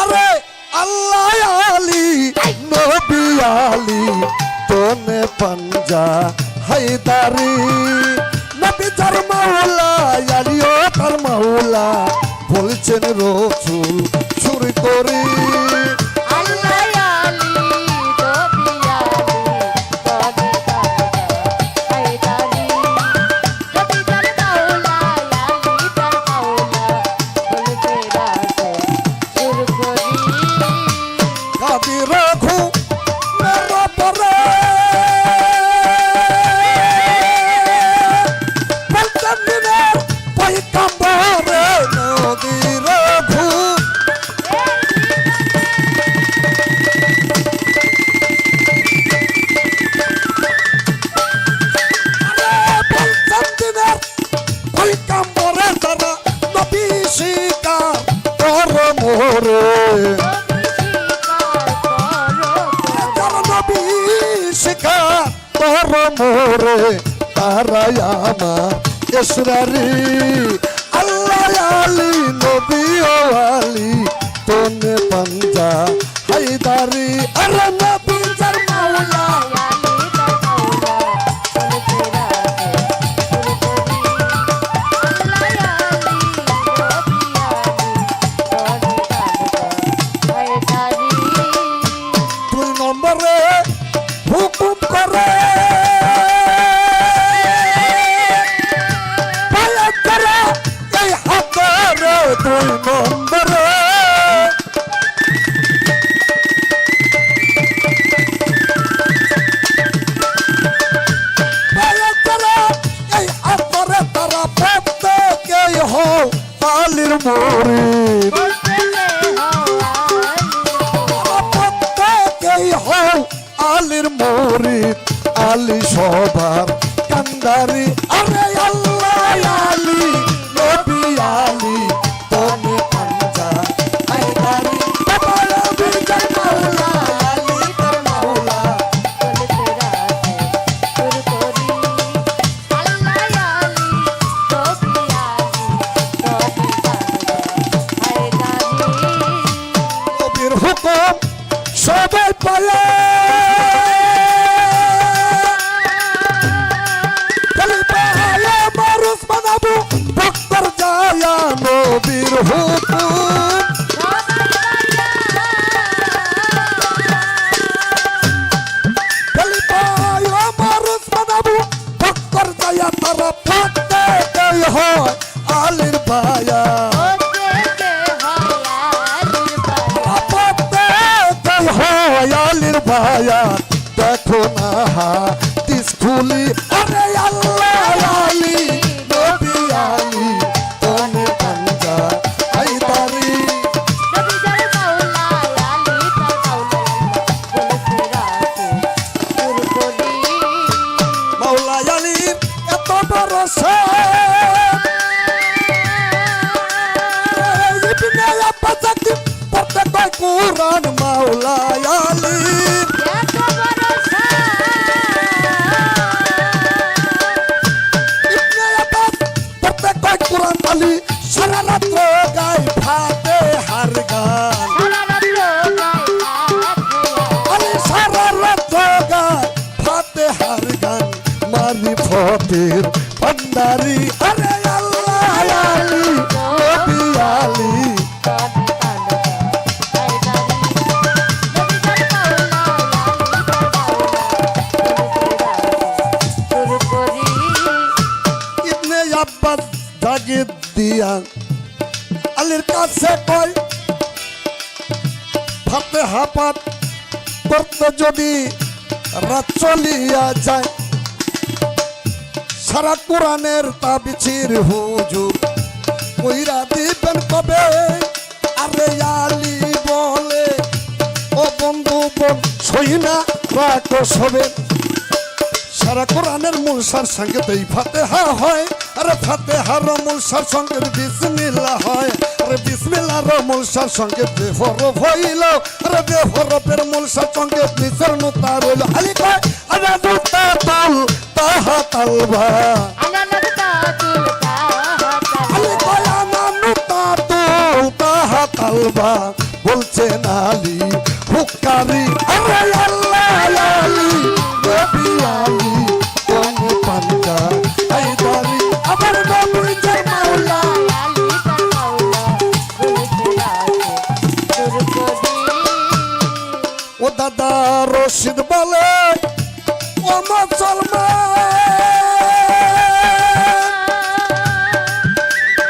আরে আল্লাহ আলী, নবী আলী তোনে পাঞ্জা হাইদারি নবী যার মাওলা আলিও তার মাওলা, বলছেন রসুল চুরি করি। কর শিকার কর মোরে তারাই আমার এসরারি। আল্লাহ আলী, নবী ও আলী তোনে পাঞ্জা, হায়দারি। আরে আলির মরিদ আলী সবার কান্দারি আরে আল্লাহ আলির ভায়া প্রত্যেকেই হয় আলির ভায়া দেখো না তিসফুলি আরে আল্লাহ পড়তে কয় কুরআন মাওলা আলীর ইবনে আব্বাস পড়তে কয় কুরআন আলী সারা রাত্র গায় ফাতে হার গান। আলী সারা রাত্র গায় ফাতে হার গান। মারি ফতের ভান্ডারি। আরে আল্লাহ আলী। আলীর কাছে কয়, ফাতে হাপাত করতে যদি রাত চলিয়া যায়। সারা কোরআনের তাবিছির হুজুর কইরা দিবেন কবে? আরে আলী বলে, ও বন্ধু বোন, সই না রাখো সবে সারা কোরআনের মূল সার সঙ্গে এই ফাতেহা হয়। আরে ফাতেহার মূল সার সঙ্গে বিসমিল্লাহ হয়। আরে বিসমিল্লাহর মূল সার সঙ্গে বেফরফ হইল। আরে বেফরফের মূল সার সঙ্গে নিচের নুতা রইল আলি কয় আরে নুতা তাল তাহা তালবা আলি কয় আনা নুতা তুল তাহা তালবা বলছেন আলী রশিদ বলে ও মুসলমান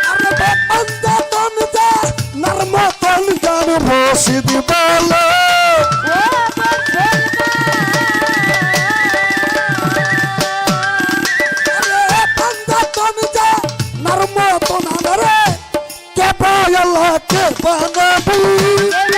আরে বান্দা তন যা নরমতন জান রশিদ বলে আরে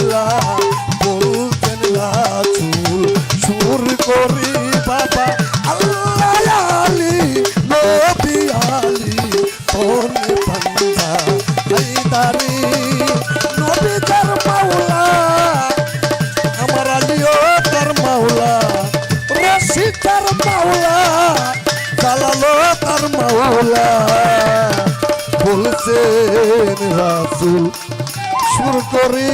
হায়দারি নবী তার মাওলা, আমার আলিও তার মাওলা রশি তার মাওলা জালালো তার মাওলা। বলছেন রাসুল, সুর করি।